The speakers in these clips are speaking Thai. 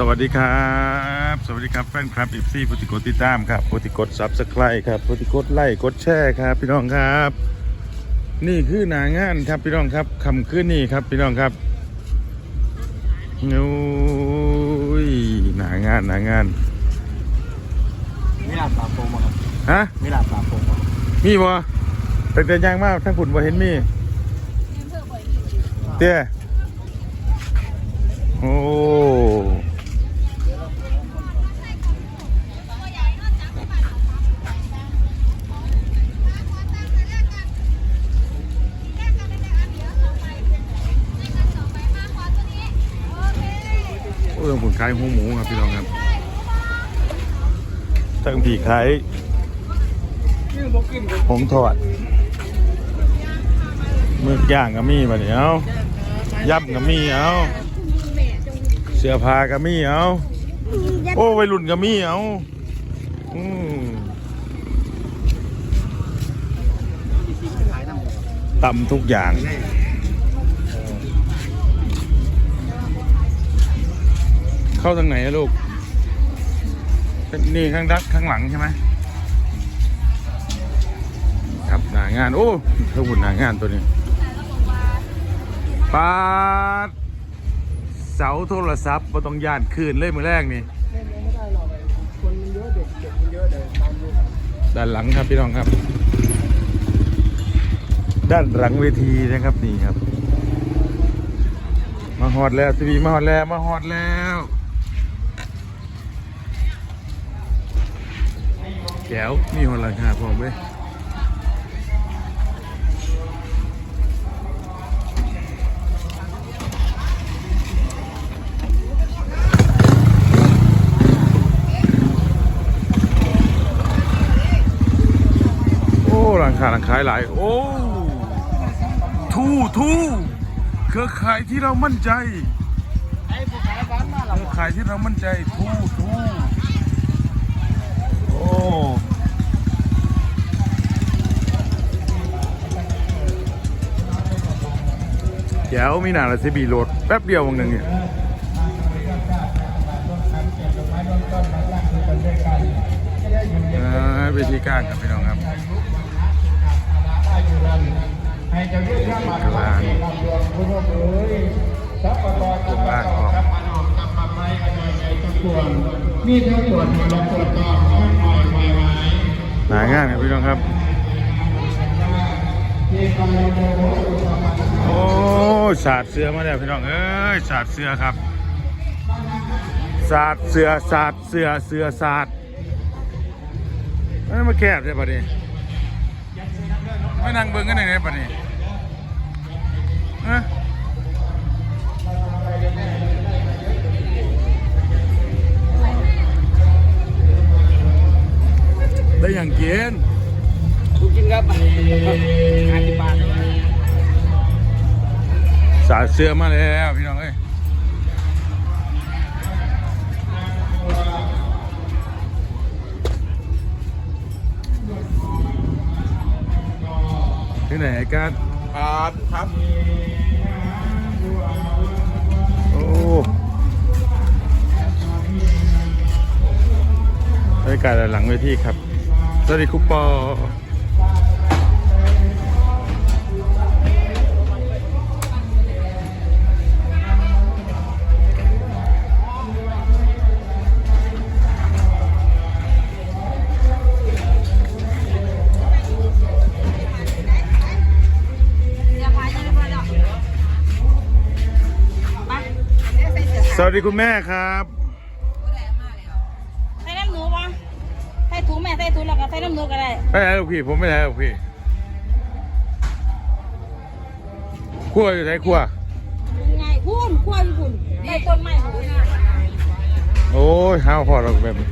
สวัสดีครับ สวัสดีครับแฟนคลับอีซี่พุติกดติดตามครับพุติกดซับสไครต์ครับพุติกดไลค์กดแชร์ครับ พี่น้องครับ นี่คือหนางานครับพี่น้องครับคำขึ้นนี่ครับพี่น้องครับโอ้ยหนางานหนางานมิลาปลาโปงมาครับฮะมิลาปลาโปงมามีบ่แต่แต่ยังมากทั้งผุนบ่เห็นมีเตี้ยโอ้ ขายหัวหมูครับพี่น้องครับตั้งผีขายชื่อบอกกินเลยผงทอดมึกย่างก็มีบะเดี๋ยวยับก็มีเอาเสื้อผ้าก็มีเอาโอ้วัยรุ่นก็มีเอาอืมตำทุกอย่าง เข้าทางไหนลูก นี่ข้างดักข้างหลังใช่ไหมครับหนางาน โอ้เท่าหุ่นหนางานตัวนี้ปาดเสาโทรศัพท์บ่ต้องย่านคืนเลยมือแรกนี่ด้านหลังครับพี่น้องครับ ด้านหลังเวทีนะครับนี่ครับ มาฮอดแล้วทีวีมาฮอดแล้วมาฮอดแล้ว แก้วมีหัวหลังคาพร้อมเว้ยโอ้ลังคาหลังคายหลาย โอ้ ทูทูเครือข่ายที่เรามั่นใจเครือข่ายที่เรามั่นใจ ทูทู วมีหนาละสิบีโหลดแป๊บเดียววงหนึ่งเนี่ยเออเวทีกางครับพี่น้องครับให้เจ้าเรื่องข้ามากลางลำดวงผู้ร่วมเอ้ยทรัพย์ประกลางออกกับมันออกกับมาไม่กระจายใจตะกวนมีทั้งปวดหัวและปวดตอห้อยหอยไว้หนางานครับพี่น้องครับที่กำลัง โอ้สาดเสือมาแล้วพี่น้องเอ้ยสาดเสือครับสาดเสือสาดเสือเสือสาดเอ้ยมาแคบใช่ปะนี่ไม่นั่งเบิ่งกันไหนปะนี่ฮะได้อย่างเกียนลูกกินครับ สิบบาทสาดเสือมาแล้วพี่น้องเอ้ยที่ไหนกันบาทครับ โอ้บรรยากาศหลังเวทีครับ สวัสดีคุปปอ วัสดีคุณแม่ครับใส่น้ำหนูปะใส่ถุงแม่ใส่ถุงแล้วก็ใส่น้ำหนูก็ได้ไม่ได้ลูกพี่ผมไม่ได้ลูกพี่ขั้วอยู่ไหนขั้วไงพุ่นขั้วอยู่พุ่นใส่ต้นไม้หูนะโอ้ยห้าวพอเราแบบนี้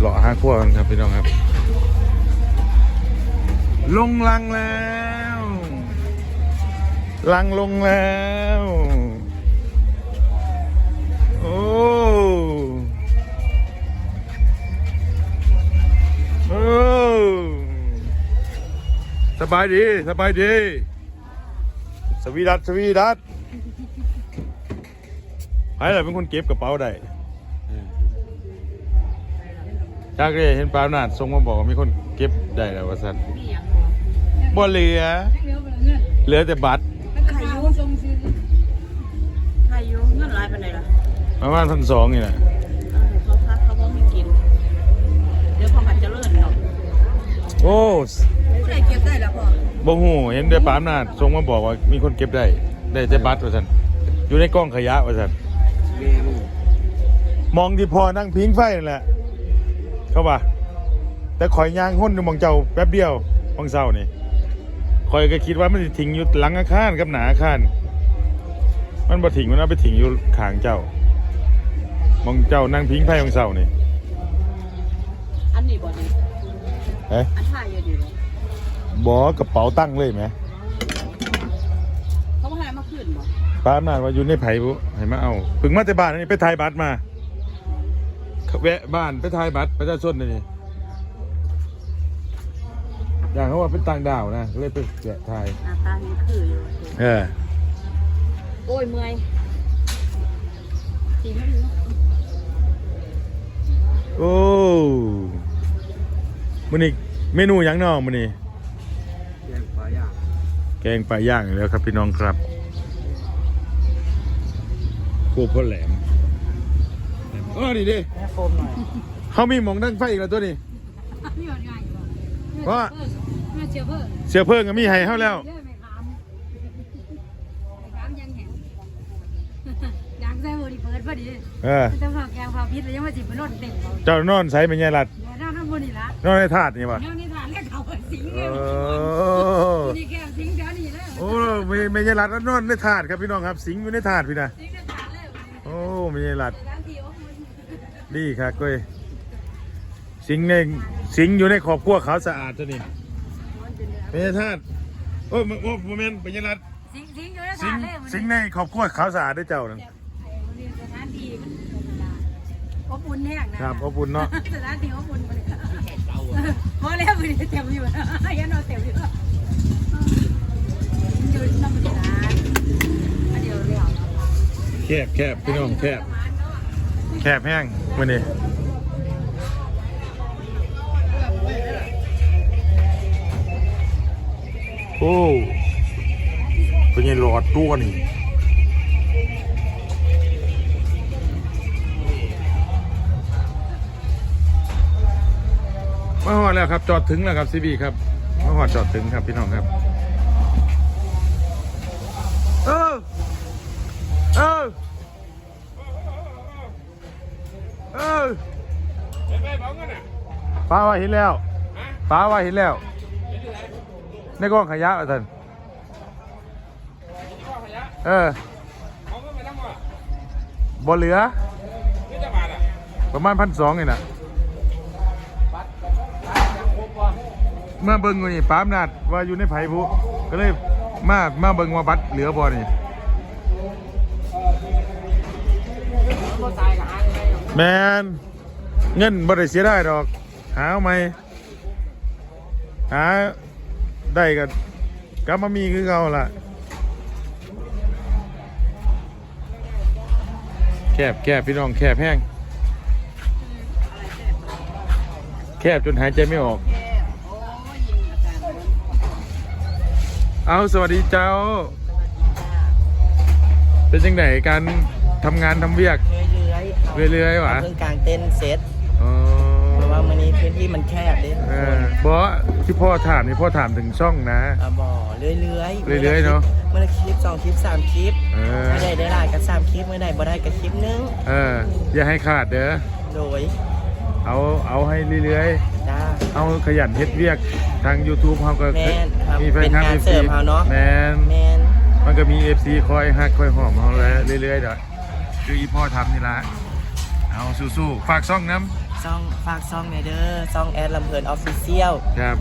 เลาะห้าขั้วกันครับพี่น้องครับ ลงลังแล้ว ลังลงแล้ว โอ้โอ้สบายดี สบายดี สวีดัตสวีดัตใครล่ะเป็นคนเก็บกระเป๋าได้จากเรเห็นปาวนาดส่งมาบอกว่ามีคนเก็บได้แล้วว่าสันมีอย่าง บ่บ่เหลือเลี้ยวไปเงินเหลือแต่บัตรมันขายอยู่ทรงซื้อขายอยู่เงินหลายปานใดล่ะประมาณพันสองนี่แหละเออเขาพักเขาบ่มีกิน เดี๋ยวพอมันเจะเลื่อนเนาะโอ้ผู้ใดเก็บได้ล่ะพ่อบ่หูเห็นได้ปาวนาดส่งมาบอกว่ามีคนเก็บได้ ได้แต่บัตรว่าสันอยู่ในกล้องขยะว่าสันมองที่พอนั่งพิงไฟนั่นแหละ เข้าป่ะแต่ข่อยยางห้นอยู่หมองเจ้าแป๊บเดียวมองเศร้านี่ ข่อยก็คิดว่ามันสิทิ้งอยู่หลังอาคารกับหนาอาคาร มันบ่ทิ้งมันเอาไปทิ้งอยู่ข้างเจ้ามองเจ้านั่งพิงไฟมองเศร้านี่อันนี้บ่ดีเอ๊ะอันถ่ายอยู่ดีบ่บ่กระเป๋าตั้งเลยไหมเขาบ่ให้มาขึ้นบ่ป้าอำนาจว่าอยู่ในไผ่บุให้มาเอาเพึ่งมาแต่บ้านนี่ไปถ่ายบัตรมาแวะบ้านไปถ่ายบัตรประชาชนนี่ อย่างเขาว่าเป็นต่างดาวนะก็เลยไปแกะถ่ายหน้าตานี่คืออยู่เออโอ้ยเมื่อยจริงไหมเนาะโอ้มื้อนี้เมนูหยังน้องมื้อนี้แยกปลาย่างแกงปลาย่างอีกแล้วครับพี่น้องครับพวกพ่อแหลมเออนี่ดิแม่โฟมหน่อยเขามีหมองดังไฟอีกแล้วตัวนี้ นี่ว่าง่ายบ่ว่าแม่เชื่อเพิ่นเสียเพิ่งก็มีให้เขาแล้วเด้อแม่ขามแม่ขามยังแหงยังใส่บ่ได้เปิดพอดีเออแต่ว่าแกงพาพิษแล้วยังมาสิไปรถเต็มเขาเจ้านอนใส่เป็นไงลัดเดี๋ยวนั่งบนนี่ละนอนในถาดนี่วะแนวนี้ทานแล้วเขาสิงเอเดียวอนี่แกสิงเดี๋ยวนี้แล้วโอ้ไม่ไม่ใช่ลัดนอนในถาดครับพี่น้องครับ สิงอยู่ในถาดพี่นะสิงจะทานแล้วโอ้ไม่ใช่ลัด ร้านที่ว่ามันดีครับก้อยสิงในสิงอยู่ในครอบครัวขาวสะอาดตัวนี้ ไม่ใช่ถาดโอ้ยโอ้โมเมนต์ไม่ใช่ลัดสิงสิงอยู่ในสิทางนแล้วสิงในครอบครัวขาวสะอาดได้เจ้านั่นนี่สถานที่มันอบอุ่นแห้งนะครับขอบคุณเนาะ สถานที่อบอุ่นมันพอแล้วมันเต็มอยู่ยันเอาเต็มอยู่อยู่น้ำมันร้านอันเดียวเดียวแคบแคบพี่น้องแคบแคบแห้งวันนี้ โอ้เป็นไงหลอดตัวนี่มาหอดแล้วครับ จอดถึงแล้วครับซีบีครับมาหอดจอดถึงครับพี่น้องครับ เออ เออ เออป้าว่าเห็นแล้วป้าว่าเห็นแล้ว ในกองขยะอะท่านเออบ่เหลือ ประมาณพันสองนี่นะเมื่อเบิ่งอยู่นี่ปามนาดว่าอยู่ในไผ่ผู้ก็เลยมามาเบิ่งว่าบัตรเหลือบ่นี่แมนเงินบ่ได้เสียได้ดอก หาเอาไหมหา ได้ก็กลับมามีคือเก่าล่ะ แคบแคบพี่น้องแคบแห้งแคบจนหายใจไม่ออก เอาสวัสดีเจ้า เป็นจังไหนการทำงานทำเวียก เรื่อยๆเรื่อยๆหวะเพิ่งกลางเต้นท์เซตอ๋อ ที่มันแคบเด้เออบอที่พ่อถามนี่พ่อถามถึงช่องนะ อะบ่อเรื่อยๆเรื่อยๆเนอะเมื่อละคลิปสองคลิปสามคลิปเออเมื่อใดได้หลายก็สามคลิปเมื่อใดบ่ได้ก็คลิปนึงเออ อย่าให้ขาดเด้อโดยเอาเอาให้เรื่อยจ้า ๆ เอาขยันเฮ็ดเวียกทาง YouTube เขาก็แม่นครับมีแฟนคลับ เป็นงาน FC เสริมเขาเนอะ แมนแมนมันก็มี FC คอยฮักคอยหอมเขาแล้วเรื่อยๆเด้อคืออีพ่อทำนี่ละเอาสู้ๆฝากช่องน้ ซ่องฝากซ่องในอยเด้อซ่องแอดลำเพลินออฟฟิเชียลำครับ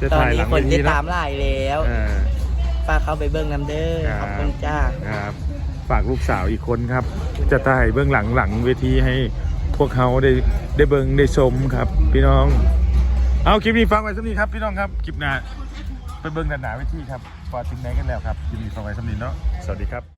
จะตอนถ่ายหนี้ลังคนเวติทีดแล้ตาวมหลายแล้ว เออ ฝากเขาไปเบิ่งน้ำเด้อครับ ขอบคุณจ้า ครับฝากลูกสาวอีกคนครับ จะถ่ายเบื้องหลังหลังเวทีให้พวกเขาได้ได้เบิ่งได้ชมครับ พี่น้อง เอาคลิปนี้ฟังไว้สักนี้ครับ พี่น้องครับคลิปหน้าไปเบิ้งด้านหนาเวิธีครับพอถึงไหนกันแล้วครับยินดีฟังไว้สำนีเนาะสวัสดีครับ